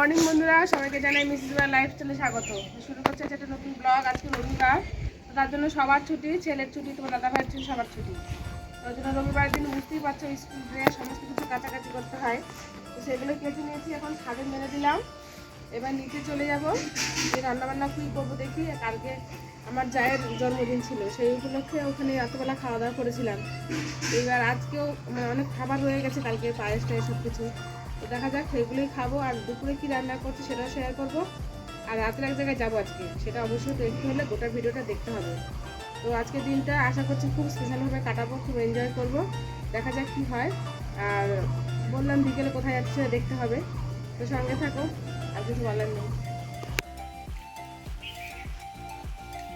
Morning বন্ধুরা, সবাইকে জানাই মিসেস বার লাইফস্টাইলে স্বাগত। শুরু করছে একটা নতুন ব্লগ আজকে রবিবার। তো তার জন্য সবার ছুটি, ছেলের ছুটি, তোমার দাদা ভাইয়ের ছুটি, সবার ছুটি। তার জন্য রবিবারের দিন বুঝতেই পারছ স্কুল ড্রেস সমস্ত কিছু কাছাকাছি করতে হয়। তো সেগুলো কেটে নিয়েছি, এখন ছাদে মেরে দিলাম। এবার নিচে চলে যাব। যে রান্নাবান্না কী করব দেখি, কালকে আমার জায়ের জন্মদিন ছিল, সেই উপলক্ষে ওখানে রাত্রেবেলা খাওয়া দাওয়া করেছিলাম। এবার আজকেও মানে অনেক খাবার রয়ে গেছে, কালকে পায়েস টায়েস সব কিছু তো দেখা যাক, সেগুলোই খাব। আর দুপুরে কি রান্না করছি সেটাও শেয়ার করব। আর রাতের এক জায়গায় যাব আজকে, সেটা অবশ্যই দেখতে হলে গোটা ভিডিওটা দেখতে হবে। তো আজকে দিনটা আশা করছি খুব স্পেশালভাবে কাটাবো, খুব এনজয় করব। দেখা যাক কি হয়। আর বললাম বিকেলে কোথায় যাচ্ছে দেখতে হবে। তো সঙ্গে থাকো, আর কিছু বলার নেই।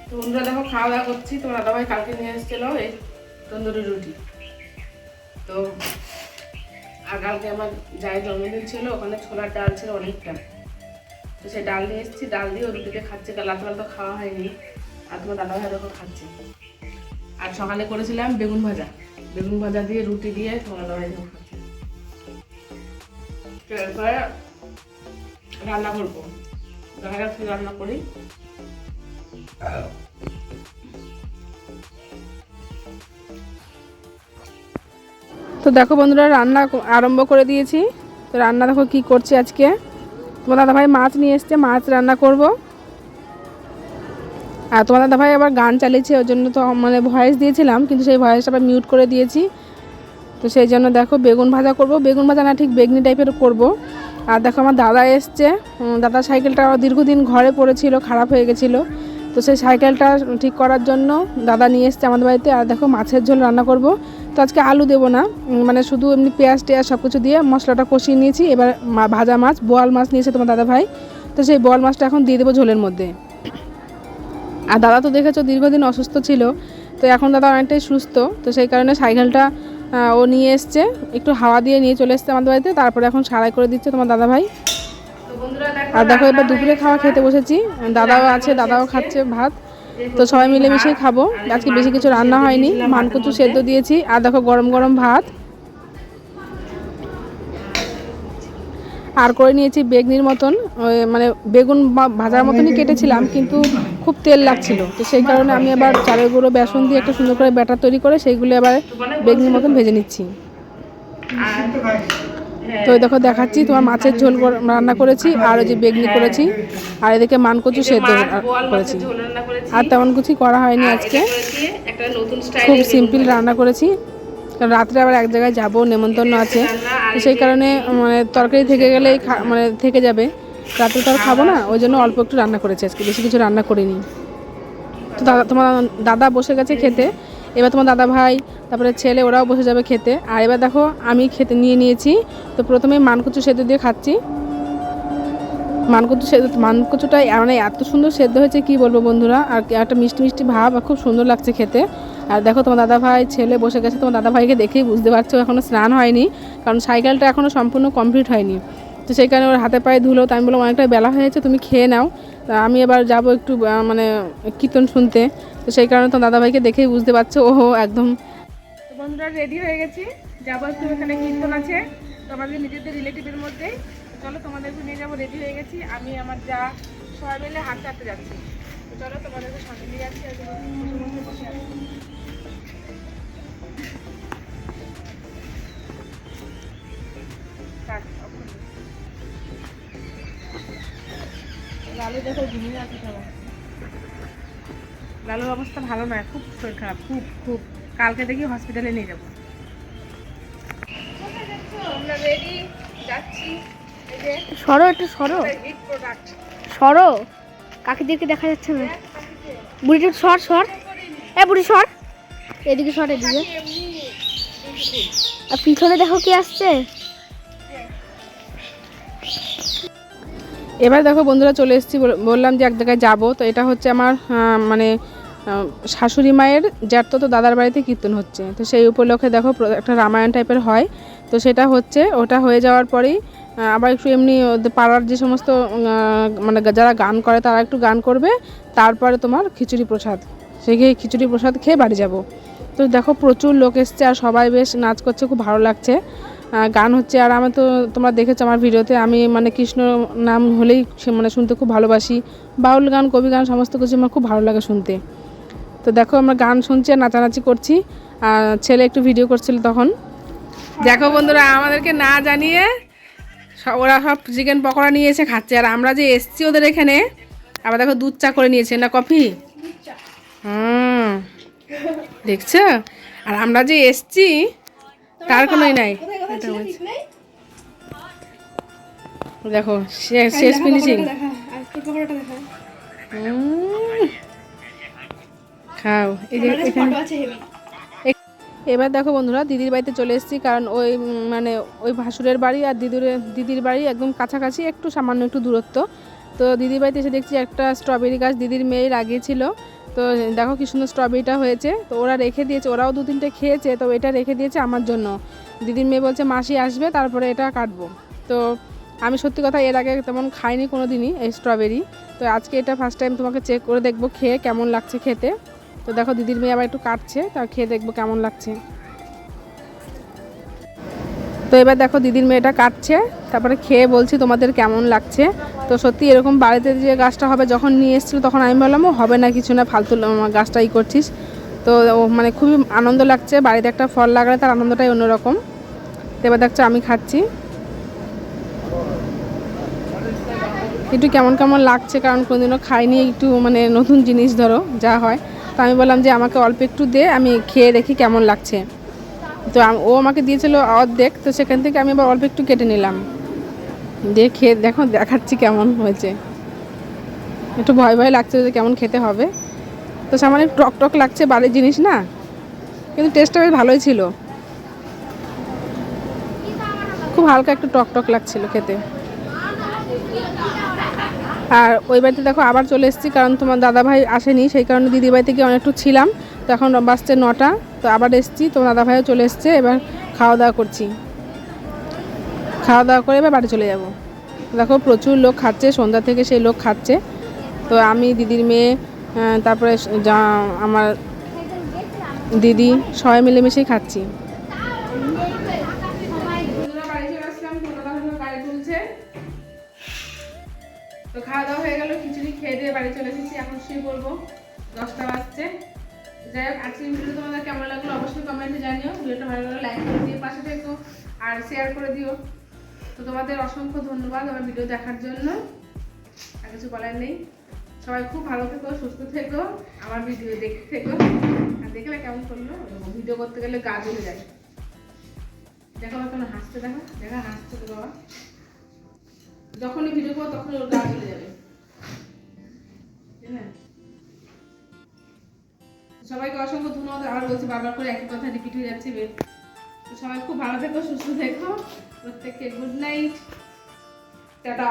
তো বন্ধুরা দেখো খাওয়া দাওয়া করছি। তোমার দাদাভাই কালকে নিয়ে এসেছিল এই তন্দুরি রুটি। তো কালকে আমার যাই জন্মদিন ছিল, ওখানে ছোলার ডাল ছিল অনেকটা। তো সেই ডাল নিয়ে এসেছি, ডাল দিয়ে ও রুটিতে খাচ্ছে রাতবেলা তো খাওয়া হয়নি। আর তোমার দাদা ভাই দেখো খাচ্ছে। আর সকালে করেছিলাম বেগুন ভাজা। বেগুন ভাজা দিয়ে রুটি দিয়ে তোমার দাদা ভাই দেখো খাচ্ছে। রান্না করব। দেখা কি রান্না করি। তো দেখো বন্ধুরা, রান্না আরম্ভ করে দিয়েছি। তো রান্না দেখো কি করছি আজকে। তোমার দাদাভাই মাছ নিয়ে এসছে, মাছ রান্না করব। আর তোমার দাদাভাই আবার গান চালিয়েছে ওই জন্য তো মানে ভয়েস দিয়েছিলাম, কিন্তু সেই ভয়েসটা আবার মিউট করে দিয়েছি। তো সেই জন্য দেখো বেগুন ভাজা করব। বেগুন ভাজা না, ঠিক বেগনি টাইপের করব। আর দেখো আমার দাদা এসছে। দাদা সাইকেলটা দীর্ঘদিন ঘরে পড়েছিল, খারাপ হয়ে গেছিল। তো সেই সাইকেলটা ঠিক করার জন্য দাদা নিয়ে এসছে আমাদের বাড়িতে। আর দেখো মাছের ঝোল রান্না করব। তো আজকে আলু দেবো না। মানে শুধু এমনি পেঁয়াজ টেয়াজ সব কিছু দিয়ে মশলাটা কষিয়ে নিয়েছি। এবার ভাজা মাছ বোয়াল মাছ নিয়েছে তোমার দাদা ভাই। তো সেই বোয়াল মাছটা এখন দিয়ে দেবো ঝোলের মধ্যে। আর দাদা তো দেখেছ দীর্ঘদিন অসুস্থ ছিল। তো এখন দাদা অনেকটাই সুস্থ। তো সেই কারণে সাইকেলটা ও নিয়ে এসছে। একটু হাওয়া দিয়ে নিয়ে চলে এসছে আমাদের বাড়িতে। তারপরে এখন সারাই করে দিচ্ছে তোমার দাদা ভাই। আর দেখো এবার দুপুরে খাওয়া খেতে বসেছি। দাদাও আছে দাদাও খাচ্ছে ভাত। তো সবাই মিলেমিশে খাব। আজকে বেশি কিছু রান্না হয়নি। মানকুচু সেদ্ধ দিয়েছি। আর দেখো গরম গরম ভাত। আর করে নিয়েছি বেগনির মতন। মানে বেগুন ভাজার মতনই কেটেছিলাম, কিন্তু খুব তেল লাগছিল। তো সেই কারণে আমি আবার চালের গুঁড়ো, বেসন দিয়ে একটা সুন্দর করে ব্যাটার তৈরি করে, সেইগুলো আবার বেগনির মতন ভেজে নিচ্ছি। তো দেখো দেখাচ্ছি তোমার মাছের ঝোল রান্না করেছি আর ওই যে বেগনি করেছি আর এদিকে মানকচু সেদ্ধ করেছি। আর তেমন কিছু করা হয়নি আজকে। খুব সিম্পল রান্না করেছি। কারণ রাত্রে আবার এক জায়গায় যাব নেমন্তন্ন আছে। তো সেই কারণে মানে তরকারি থেকে গেলে মানে থেকে যাবে। রাত্রে তো আর খাব না ওই জন্য অল্প একটু রান্না করেছি আজকে বেশি কিছু রান্না করিনি। তো দাদা তোমার দাদা বসে গেছে খেতে। এবার তোমার দাদা ভাই, তারপরে ছেলে, ওরাও বসে যাবে খেতে। আর এবার দেখো, আমি খেতে নিয়ে নিয়েছি। তো প্রথমে মানকুচু সেদ্ধ দিয়ে খাচ্ছি। মানকুচু সেদ্ধ, মানকুচুটা মানে এত সুন্দর সেদ্ধ হয়েছে, কি বলব বন্ধুরা? আর একটা মিষ্টি মিষ্টি ভাব, আর খুব সুন্দর লাগছে খেতে। আর দেখো, তোমার দাদা ভাই, ছেলে বসে গেছে। তোমার দাদা ভাইকে দেখেই বুঝতে পারছ এখনও স্নান হয়নি। কারণ সাইকেলটা এখনও সম্পূর্ণ কমপ্লিট হয়নি। তো সেই কারণে ওর হাতে পায়ে ধুলো তো আমি বললাম, অনেকটা বেলা হয়েছে, তুমি খেয়ে নাও। তা আমি এবার যাব একটু মানে কীর্তন শুনতে। তো সেই কারণে তো দাদাভাইকে দেখেই বুঝতে পারছ, ও একদম। বন্ধুরা রেডি হয়ে গেছি। যাব একটু এখানে কীর্তন আছে, তোমাদের নিজেদের রিলেটিভের মধ্যে। চলো তোমাদেরকে নিয়ে যাব রেডি হয়ে গেছি। আমি আমার যা সবাই মিলে হাঁটতে হাঁটতে যাচ্ছি। চলো তোমাদেরকে সঙ্গে নিয়ে যাচ্ছি লালুর অবস্থা ভালো নয় খুব শরীর খারাপ খুব খুব। কালকে দেখি হসপিটালে নিয়ে যাব। আমরা রেডি যাচ্ছি। সরো একটু সরো। সরো। কাকিদেরকে দেখা যাচ্ছে না। বুড়িটা সর সর। এ বুড়ি সর। এদিকে সর এদিকে। আর পিছনে দেখো কি আসছে। এবার দেখো বন্ধুরা চলে এসেছি বললাম যে এক জায়গায় যাব। তো এটা হচ্ছে আমার মানে শাশুড়ি মায়ের যার তো দাদার বাড়িতে কীর্তন হচ্ছে। তো সেই উপলক্ষে দেখো একটা রামায়ণ টাইপের হয়। তো সেটা হচ্ছে, ওটা হয়ে যাওয়ার পরেই আবার একটু এমনি পাড়ার যে সমস্ত মানে যারা গান করে তারা একটু গান করবে। তারপরে তোমার খিচুড়ি প্রসাদ। সেই খিচুড়ি প্রসাদ খেয়ে বাড়ি যাব। তো দেখো প্রচুর লোক এসছে আর সবাই বেশ নাচ করছে, খুব ভালো লাগছে। গান হচ্ছে, আর আমি তো তোমরা দেখেছ আমার ভিডিওতে, আমি মানে কৃষ্ণ নাম হলেই সে মানে শুনতে খুব ভালোবাসি। বাউল গান, কবি গান, সমস্ত কিছু আমার খুব ভালো লাগে শুনতে। তো দেখো, আমরা গান শুনছি আর নাচানাচি করছি। আর ছেলে একটু ভিডিও করছিল তখন। দেখো বন্ধুরা, আমাদেরকে না জানিয়ে ওরা সব চিকেন পকোড়া নিয়ে এসে খাচ্ছে। আর আমরা যে এসছি ওদের এখানে, আবার দেখো দুধ চা করে নিয়েছে, না কফি? হুম। দেখছ? আর আমরা যে এসছি, তার কোনোই নাই। দেখো শেষ ফিনিশিং খাও। এই যে এবার দেখো বন্ধুরা দিদির বাড়িতে চলে এসেছি কারণ ওই মানে ওই ভাসুরের বাড়ি আর দিদির দিদির বাড়ি একদম কাছাকাছি একটু সামান্য একটু দূরত্ব। তো দিদির বাড়িতে এসে দেখছি একটা স্ট্রবেরি গাছ দিদির মেয়ে লাগিয়েছিল। তো দেখো কি সুন্দর স্ট্রবেরিটা হয়েছে। তো ওরা রেখে দিয়েছে, ওরাও দু তিনটে খেয়েছে, তো এটা রেখে দিয়েছে আমার জন্য। দিদির মেয়ে বলছে, মাসি আসবে, তারপরে এটা কাটবো। তো আমি সত্যি কথা এর আগে তেমন খাইনি কোনো দিনই এই স্ট্রবেরি তো আজকে এটা ফার্স্ট টাইম তোমাকে চেক করে দেখব খেয়ে কেমন লাগছে খেতে। তো দেখো দিদির মেয়ে আবার একটু কাটছে, তা খেয়ে দেখব কেমন লাগছে। তো এবার দেখো দিদির মেয়েটা কাটছে তারপরে খেয়ে বলছি তোমাদের কেমন লাগছে? তো সত্যি এরকম বাড়িতে যে গাছটা হবে যখন নিয়ে এসেছিল তখন আমি বললাম "ও, হবে না কিছু না ফালতু ল- গাছটা করছিস। তো মানে খুবই আনন্দ লাগছে বাড়িতে একটা ফল লাগালে তার আনন্দটাই অন্যরকম। তো এবার দেখছ আমি খাচ্ছি। একটু কেমন কেমন লাগছে কারণ কোনোদিনও খাইনি একটু মানে নতুন জিনিস ধরো যা হয়। তো আমি বললাম যে আমাকে অল্প একটু দে আমি খেয়ে দেখি কেমন লাগছে। তো ও আমাকে দিয়েছিল অর্ধেক, তো সেখান থেকে আমি আবার অল্প একটু কেটে নিলাম। দিয়ে খেয়ে দেখো, দেখাচ্ছি কেমন হয়েছে। একটু ভয় ভয় লাগছে যে কেমন খেতে হবে। তো সামান্য টক টক লাগছে বাড়ির জিনিস না, কিন্তু টেস্টটা বেশ ভালোই ছিল। খুব হালকা একটু টক টক লাগছিল খেতে। আর ওই বাড়িতে দেখো আবার চলে এসেছি, কারণ তোমার দাদা ভাই আসেনি, সেই কারণে দিদির বাড়িতে গিয়ে অনেকটু ছিলাম। তো এখন বাজছে নটা, তো আবার এসেছি, তো দাদা ভাইও চলে এসছে, এবার খাওয়া দাওয়া করছি। খাওয়া দাওয়া করে এবার বাড়ি চলে যাব। দেখো প্রচুর লোক খাচ্ছে, সন্ধ্যা থেকে সেই লোক খাচ্ছে। তো আমি, দিদির মেয়ে তারপরে যা, আমার দিদি, সবাই মিলেমিশেই খাচ্ছি। তো খাওয়া দাওয়া হয়ে গেল, খিচুড়ি খেয়ে দিয়ে বাড়ি চলে এসেছি, এখন শুয়ে পড়ব। দশটা বাজছে। যাই হোক, আজকের ভিডিও তোমাদের কেমন লাগল অবশ্যই কমেন্টে জানিও। ভিডিওটা ভালো লাগলে লাইক করে দিয়ে পাশে থেকো আর শেয়ার করে দিও। তো তোমাদের অসংখ্য ধন্যবাদ আমার ভিডিও দেখার জন্য। আর কিছু বলার নেই। সবাই খুব ভালো থেকো, সুস্থ থেকো, আমার ভিডিও দেখতে থেকো। আর দেখলে কেমন করল? ভিডিও করতে গেলে গা জ্বলে যায়। দেখো আমার কেমন হাসতে দেখো। দেখা হাসতে বাবা। যখনই ভিডিও করব তখন ওর গা জ্বলে যাবে। সবাইকে অসংখ্য ধন্যবাদ। আর বলছি বারবার করে একই কথা রিপিট হয়ে যাচ্ছে সবাই খুব ভালো থেকো, সুস্থ থেকো। প্রত্যেককে গুড নাইট টাটা।